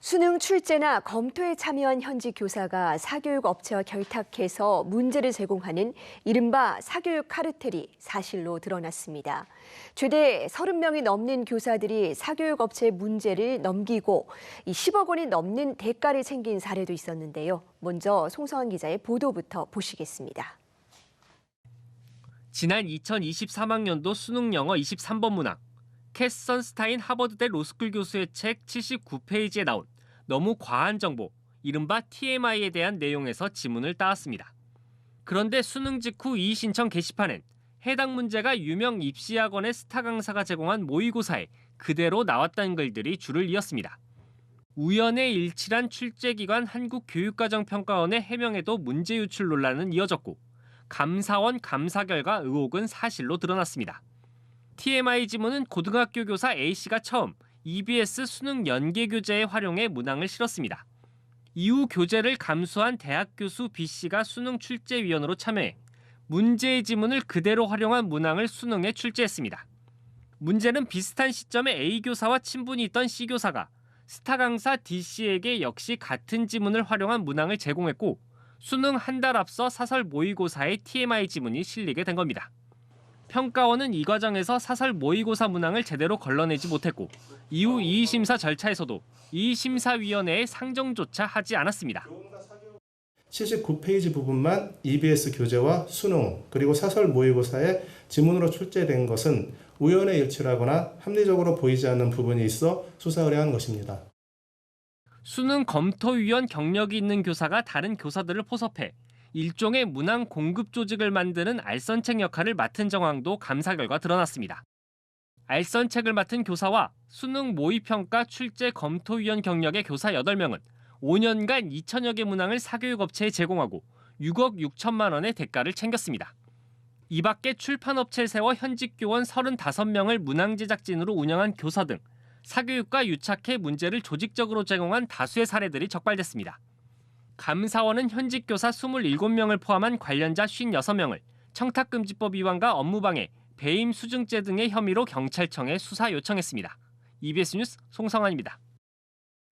수능 출제나 검토에 참여한 현직 교사가 사교육 업체와 결탁해서 문제를 제공하는 이른바 사교육 카르텔이 사실로 드러났습니다. 최대 30명이 넘는 교사들이 사교육 업체의 문제를 넘기고 이 10억 원이 넘는 대가를 챙긴 사례도 있었는데요. 먼저 송성환 기자의 보도부터 보시겠습니다. 지난 2023학년도 수능 영어 23번 문항 캐스 선스타인 하버드대 로스쿨 교수의 책 79페이지에 나온 너무 과한 정보, 이른바 TMI에 대한 내용에서 지문을 따왔습니다. 그런데 수능 직후 이의 신청 게시판엔 해당 문제가 유명 입시학원의 스타 강사가 제공한 모의고사에 그대로 나왔다는 글들이 줄을 이었습니다. 우연의 일치란 출제기관 한국교육과정평가원의 해명에도 문제 유출 논란은 이어졌고 감사원 감사 결과 의혹은 사실로 드러났습니다. TMI 지문은 고등학교 교사 A씨가 처음 EBS 수능 연계 교재에 활용해 문항을 실었습니다. 이후 교재를 감수한 대학 교수 B씨가 수능 출제위원으로 참여해 문제의 지문을 그대로 활용한 문항을 수능에 출제했습니다. 문제는 비슷한 시점에 A 교사와 친분이 있던 C 교사가 스타 강사 D씨에게 역시 같은 지문을 활용한 문항을 제공했고 수능 한 달 앞서 사설 모의고사에 TMI 지문이 실리게 된 겁니다. 평가원은 이 과정에서 사설 모의고사 문항을 제대로 걸러내지 못했고 이후 이의심사 절차에서도 이의심사위원회에 상정조차 하지 않았습니다. 79페이지 부분만 EBS 교재와 수능 그리고 사설 모의고사에 지문으로 출제된 것은 우연의 일치라거나 합리적으로 보이지 않는 부분이 있어 수사 의뢰한 것입니다. 수능 검토위원 경력이 있는 교사가 다른 교사들을 포섭해 일종의 문항 공급 조직을 만드는 알선책 역할을 맡은 정황도 감사 결과 드러났습니다. 알선책을 맡은 교사와 수능 모의평가 출제 검토위원 경력의 교사 8명은 5년간 2천여 개 문항을 사교육업체에 제공하고 6억 6천만 원의 대가를 챙겼습니다. 이 밖에 출판업체를 세워 현직 교원 35명을 문항 제작진으로 운영한 교사 등 사교육과 유착해 문제를 조직적으로 제공한 다수의 사례들이 적발됐습니다. 감사원은 현직 교사 27명을 포함한 관련자 56명을 청탁금지법 위반과 업무방해, 배임 수증죄 등의 혐의로 경찰청에 수사 요청했습니다. EBS 뉴스 송성환입니다.